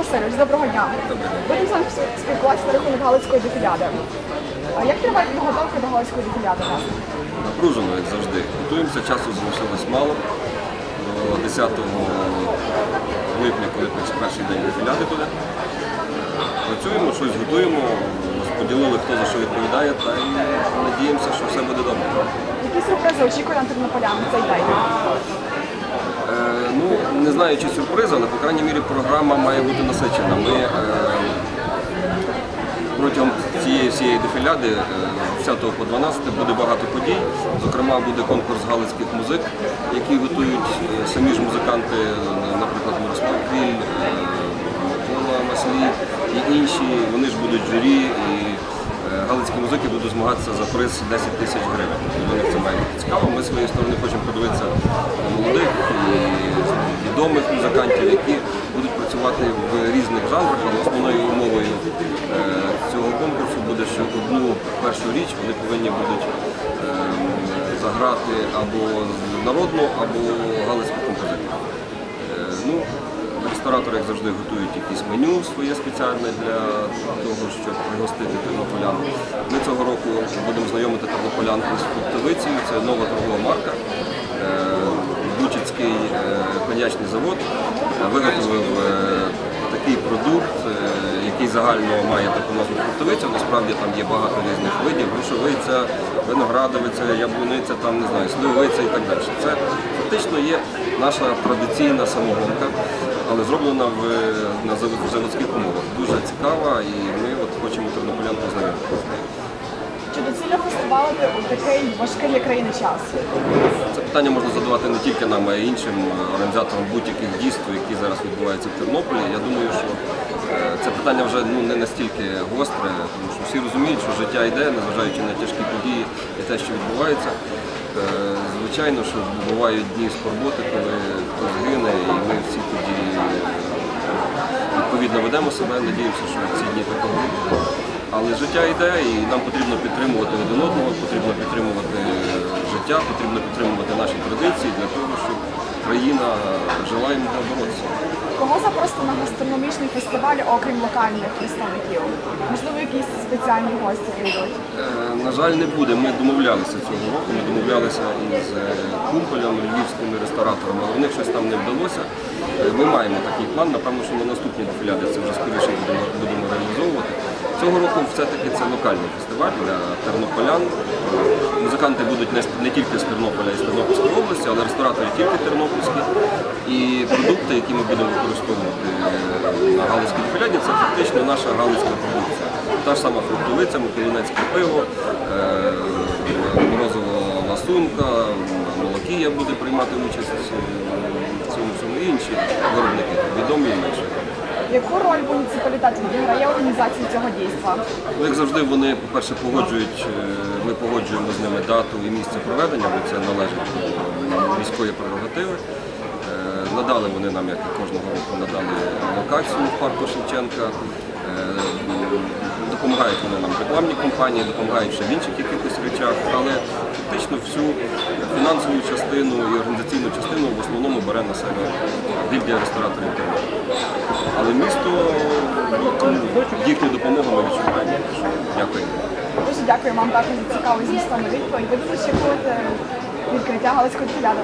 Васильович, доброго дня. Будемо з вами спілкуватися на рахунок Галицької дефіляди. А Як триває підготовка до Галицької дефіляди? Напружено, як завжди. Готуємося, часу залишилось мало. До 10 липня, коли перший день дефіляди буде. Працюємо, щось готуємо, поділили, хто за що відповідає, та і надіємося, що все буде добре. Які сюрпризи очікує на тернополян цей день? Е, ну, не знаю, чи сюрприз, але, по крайній мірі, програма має бути насичена. Ми е, протягом цієї всієї дефіляди е, 10 по 12 буде багато подій. Зокрема, буде конкурс галицьких музик, які готують е, самі ж музиканти, е, наприклад, Мирослав Кріль, е, Микола Маслій і інші. Вони ж будуть журі. І е, галицькі музики будуть змагатися за приз 10 тисяч гривень. Них це має цікаво. Ми з своєї сторони хочемо подивитися молодих і відомих музикантів, які будуть працювати в різних жанрах, але основною умовою е, цього конкурсу буде, що одну першу річ вони повинні будуть е, заграти або народну, або галицьку композицію. Е, Ну, ресторатори, як завжди, готують якісь меню своє спеціальне для того, щоб пригостити тернополян. Ми цього року будемо знайомити тернополян із фруктовицею. Це нова торгова марка. Е, Бучицький е, коньячний завод е, виготовив такий продукт, який загально має таку назву фруктовиця. Насправді там є багато різних видів, грушовиця, виноградовиця, яблуниця, там не знаю, сливовиця і так далі. Це фактично є наша традиційна самогонка, але зроблена в, на заводських умовах. Дуже цікава і ми от хочемо тернополян познайомити. Чи доцільно фестивалити у такий важкий для країни час? Це питання можна задавати не тільки нам, а й іншим організаторам будь-яких дійств, які зараз відбуваються в Тернополі. Я думаю, що е, це питання вже ну, не настільки гостре, тому що всі розуміють, що життя йде, незважаючи на тяжкі події і те, що відбувається. Е, Звичайно, що бувають дні скорботи, коли хтось гине, і ми всі ведемо себе. Надіємося, що ці дні такого не буде. Але життя йде і нам потрібно підтримувати один одного, потрібно підтримувати життя, потрібно підтримувати наші традиції для того, щоб країна жила і могла боротися. Кого запросити на гастрономічний фестиваль, окрім локальних представників? Можливо, якісь спеціальні гості прийдуть? Е, На жаль, не буде. Ми домовлялися цього року. Ми домовлялися із е, кумполем, львівськими рестораторами, але в них щось там не вдалося. Е, Ми маємо такий план. Напевно, що на наступній дефіляді це вже скоріше будемо, будемо реалізовувати. Цього року все-таки це локальний фестиваль для тернополян. Музиканти будуть не, тільки з Тернополя і з Тернопільської області, але ресторатори тільки тернопільські. І продукти, які ми будемо використовувати е, на галицькій дефіляді, це фактично наша галицька продукція. Та ж сама фруктовиця, миколинецьке пиво, е, морозова ласунка, молокія буде приймати участь е, в цьому всьому і інші виробники, відомі і інші. Яку роль муніципалітет відіграє в організації цього дійства? Ну, Як завжди, вони, по-перше, погоджують, е, ми погоджуємо з ними дату і місце проведення, бо це належить до міської прерогативи. Е, Надали вони нам, як і кожного року, надали локацію в парку Шевченка. Е, Допомагають вони нам рекламні компанії, допомагають ще в інших якихось речах, але фактично всю фінансову частину і організаційну частину в основному бере на себе гільдія рестораторів Тернополя. Але місто ну, їхню допомогу ми відчуваємо. Дякую. Дуже дякую вам також за цікаву змістовну відповідь. Ви дуже очікуєте відкриття Галицького дефіляди.